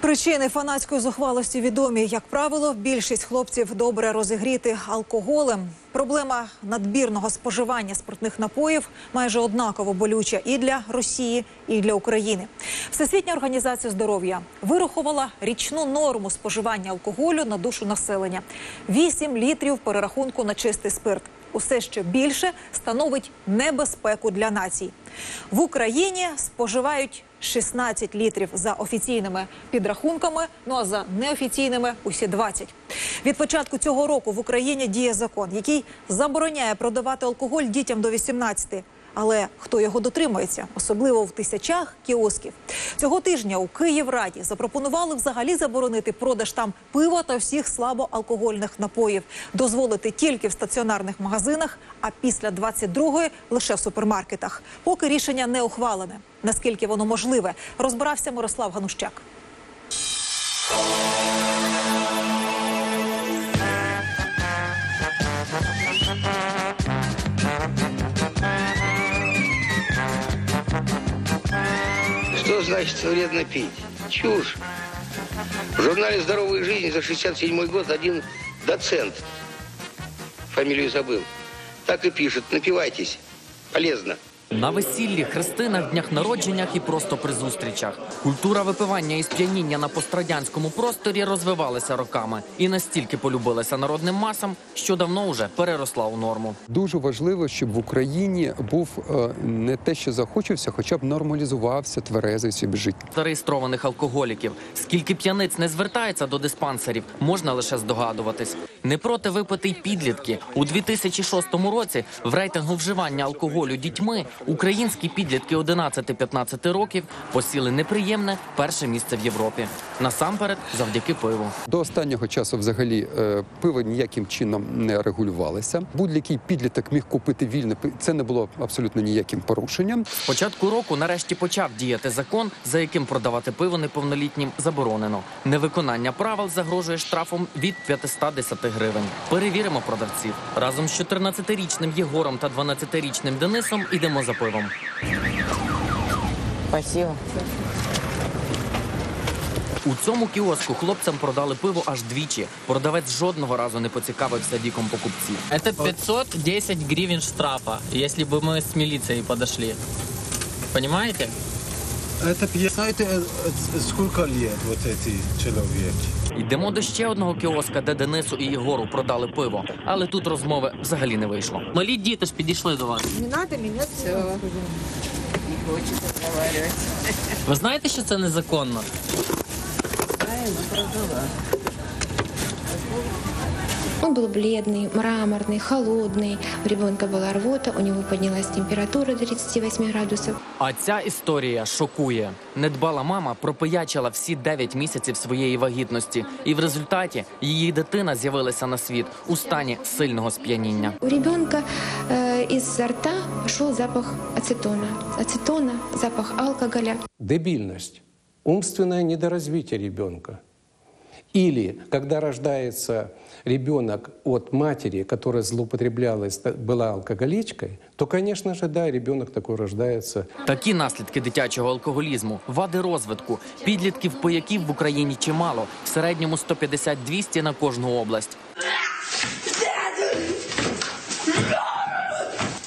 Причини фанатської зухвалості відомі. Як правило, більшість хлопців добре розігріти алкоголем. Проблема надбірного споживання спиртних напоїв майже однаково болюча і для Росії, і для України. Всесвітня організація здоров'я вирахувала річну норму споживання алкоголю на душу населення: 8 літрів перерахунку на чистий спирт. Усе що більше становить небезпеку для націй. В Україні споживають 16 літрів за офіційними підрахунками. Ну а за неофіційними усі 20. Від початку цього року в Україні діє закон, який забороняє продавати алкоголь дітям до 18. Але хто його дотримується, особливо в тисячах кіосків. Цього тижня у Київраді запропонували взагалі заборонити продаж там пива та всіх слабоалкогольних напоїв, дозволити тільки в стаціонарних магазинах, а після 22-ї лише в супермаркетах. Поки рішення не ухвалене. Наскільки воно можливе, розбирався Мирослав Ганущак. Значит вредно пить? Чушь. В журнале «Здоровая жизнь» за 67 год один доцент, фамилию забыл, так и пишет, напивайтесь, полезно. На весіллі, хрестинах, днях народженнях і просто при зустрічах. Культура випивання і сп'яніння на пострадянському просторі розвивалася роками і настільки полюбилася народним масам, що давно уже переросла у норму. Дуже важливо, щоб в Україні був е, не те, що захочувся, хоча б нормалізувався тверезий собі життя. Зареєстрованих алкоголіків. Скільки п'яниць не звертається до диспансерів, можна лише здогадуватись. Не проти випити й підлітки. У 2006 році в рейтингу вживання алкоголю дітьми українські підлітки 11-15 років посіли неприємне перше місце в Європі. Насамперед, завдяки пиву. До останнього часу взагалі е, пиво ніяким чином не регулювалося. Будь-який підліток міг купити вільне Це не було абсолютно ніяким порушенням. З початку року нарешті почав діяти закон, за яким продавати пиво неповнолітнім заборонено. Невиконання правил загрожує штрафом від 510 гривень. Перевіримо продавців. Разом з 14-річним Єгором та 12-річним Денисом ідемо за пивом. Спасибо. У цьому кіоску хлопцям продали пиво аж двічі. Продавець жодного разу не поцікавився віком покупців. Это 510 гривен штрафа, если бы мы с милицией подошли. Понимаете? Это пье- Знаете, э, э, сколько лет вот эти человек? Йдемо до ще одного кіоска, де Денису і Єгору продали пиво. Але тут розмови взагалі не вийшло. Малі діти ж підійшли до вас. Не надо меня все. Не хочет разговаривать. Ви знаєте, що це незаконно? Знаю, но продала. Он был бледный, мраморный, холодный. У ребенка была рвота, у него поднялась температура до 38 градусов. А ця історія шокує. Недбала мама пропиячила всі 9 місяців своєї вагітності, і в результаті її дитина з'явилася на світ у стані сильного сп'яніння. У ребенка э, из рта пошел запах ацетона. Ацетона, запах алкоголя. дебильность, умственное недоразвитие ребенка. Или когда рождается ребенок от матери, которая злоупотреблялась, была алкоголичкой, то, конечно же, да, ребенок такой рождается. Такі наслідки дитячого алкоголізму, вади розвитку, підлітків пояків в Україні чимало, в середньому 150-200 на кожну область.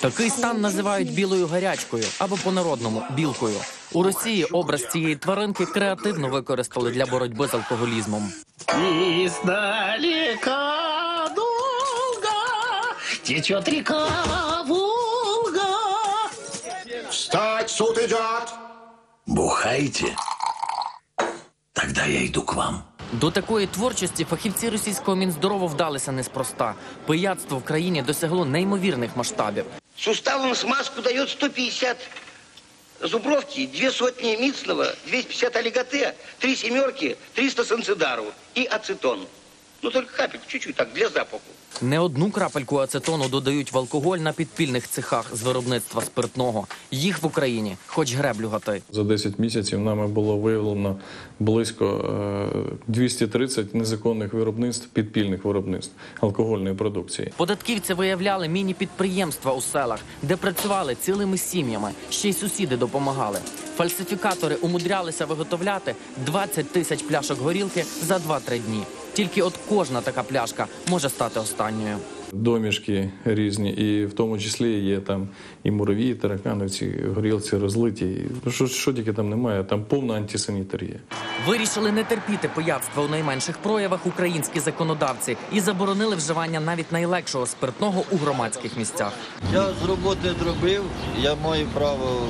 Такий стан називають білою гарячкою або по-народному білкою. У Росії образ цієї тваринки креативно використали для боротьби з алкоголізмом. Издалека долго течет река Волга. Встать, суд идет! Бухаете? Тогда я иду к вам. До такої творчості фахівці російського мінздорову вдалися неспроста. Пияцтво в країні досягло неймовірних масштабів. Суставам смазку дает 150 зубровки, две сотни мицного, 250 олиготе, три семерки, 300 санцидару и ацетон. Ну, только капельку, чуть-чуть, так, для запаху. Не одну крапельку ацетону додають в алкоголь на підпільних цехах з виробництва спиртного. Їх в Україні, хоч греблю гати. За 10 місяців нами було виявлено близько е, 230 незаконних виробництв, підпільних виробництв алкогольної продукції. Податківці виявляли міні-підприємства у селах, де працювали цілими сім'ями. Ще й сусіди допомагали. Фальсифікатори умудрялися виготовляти 20 тисяч пляшок горілки за 2-3 дні. Тільки от кожна така пляшка може стати останньою. Домішки різні, і в тому числі є там і мураві, і таракани, ці горілці розлиті. Що, що тільки там немає, там повна антисанітарія. Вирішили не терпіти пияцтва у найменших проявах українські законодавці і заборонили вживання навіть найлегшого спиртного у громадських місцях. Я з роботи зробив, я маю право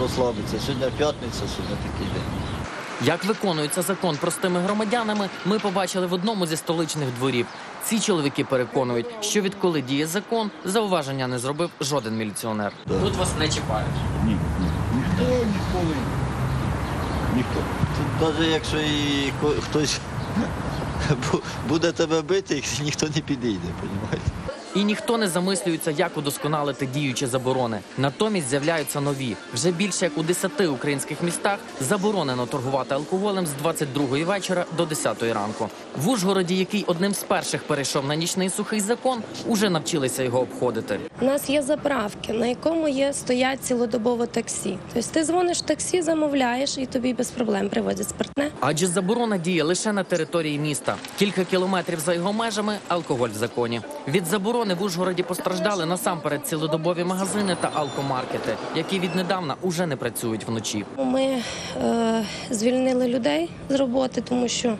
розслабитися. Сьогодні п'ятниця, сьогодні такий день. Як виконується закон простими громадянами, ми побачили в одному зі столичних дворів. Ці чоловіки переконують, що відколи діє закон, зауваження не зробив жоден міліціонер. Тут вас не чіпають. Ні, ні. Ніхто ніколи. Ніхто. Тут навіть якщо і хтось буде тебе бити, ніхто не підійде, розумієте? І ніхто не замислюється, як удосконалити діючі заборони. Натомість з'являються нові. Вже більше як у 10 українських містах заборонено торгувати алкоголем з 22-ї вечора до 10-ї ранку. В Ужгороді, який одним з перших перейшов на нічний сухий закон, уже навчилися його обходити. У нас є заправки, на якому є стоять цілодобово таксі. Тобто ти дзвониш в таксі, замовляєш і тобі без проблем привозять спиртне. Адже заборона діє лише на території міста. Кілька кілометрів за його межами алкоголь в законі. Від заборони в Ужгороді постраждали насамперед цілодобові магазини та алкомаркети, які віднедавна уже не працюють вночі. Ми е, звільнили людей з роботи, тому що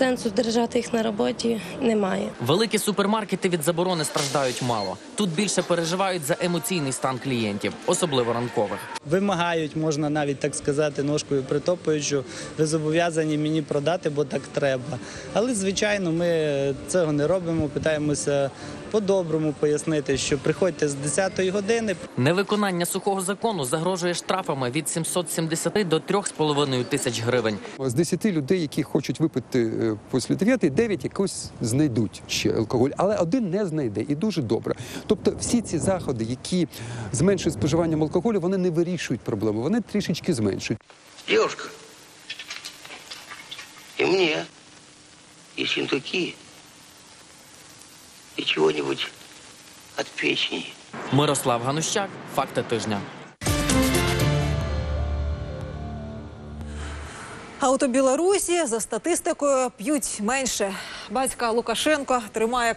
сенсу держати їх на роботі немає. Великі супермаркети від заборони страждають мало. Тут більше переживають за емоційний стан клієнтів, особливо ранкових. Вимагають, можна навіть так сказати, ножкою притопують, що ви зобов'язані мені продати, бо так треба. Але звичайно, ми цього не робимо. Питаємося по-доброму пояснити, що приходьте з 10-ї години. Невиконання сухого закону загрожує штрафами від 770 до 3,5 тисяч гривень. З 10 людей, які хочуть випити після 9, 9 якось знайдуть ще алкоголь, але один не знайде і дуже добре. Тобто, всі ці заходи, які зменшують споживання алкоголю, вони не вирішують проблему, вони трішечки зменшують. Девушка, и мне, и синтуки, и чего-нибудь от печени. Мирослав Ганущак, факти тижня. А от у Білорусі за статистикою п'ють менше. Батька Лукашенко тримає